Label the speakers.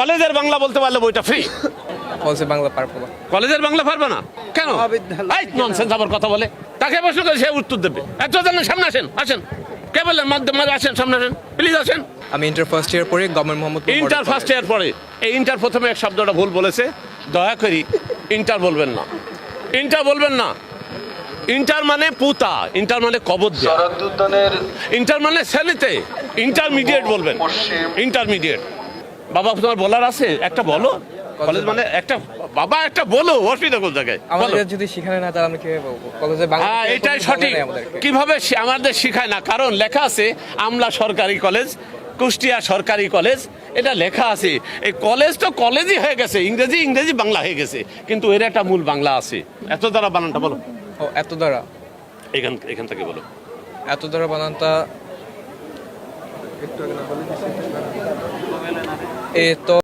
Speaker 1: কলেজের বাংলা বলতে পারলে বইটা ফ্রি
Speaker 2: বলছে বাংলা পারব না।
Speaker 1: কলেজের বাংলা পারবে না? কেন? এই ননসেন্স আবার কথা বলে। তাকে প্রশ্ন করে সে উত্তর দেবে। এত জানেন সামনে আসেন আসেন। কে বললেন? মাধ্যম মাঝে আসেন সামনে আসেন। প্লিজ আসেন।
Speaker 2: আমি ইন্টার ফার্স্ট ইয়ার পড়ি government Mohammad
Speaker 1: inter first year পরে এই ইন্টার প্রথমে এক শব্দটা ভুল বলেছে। দয়া করি ইন্টার বলবেন না। ইন্টার বলবেন না। ইন্টার মানে পুতা ইন্টার মানে কবর ইন্টার মানে শ্রেণীতে। ইন্টারমিডিয়েট বলবেন। ইন্টারমিডিয়েট বাবা তোমার বলার আছে? একটা বলো। কলেজ মানে একটা বাবা একটা বলো অসুবিধা কোন জায়গায়?
Speaker 2: আমাদের যদি শিখানে না তাহলে আমি কীভাবে বলব কলেজে বাংলা
Speaker 1: হ্যাঁ এটাই সঠিক। কীভাবে আমাদের শিখায় না? কারণ লেখা আছে আমলা সরকারি কলেজ কুষ্টিয়া সরকারি কলেজ এটা লেখা আছে। এই কলেজ তো কলেজই হয়ে গেছে ইংরেজি ইংরেজি বাংলা হয়ে গেছে। কিন্তু এর একটা মূল বাংলা আছে। এত দ্বারা বানানটা বলো।
Speaker 2: ও এত দ্বারা?
Speaker 1: এখান এখান থেকে বলো।
Speaker 2: এত দ্বারা বানানটা এ তো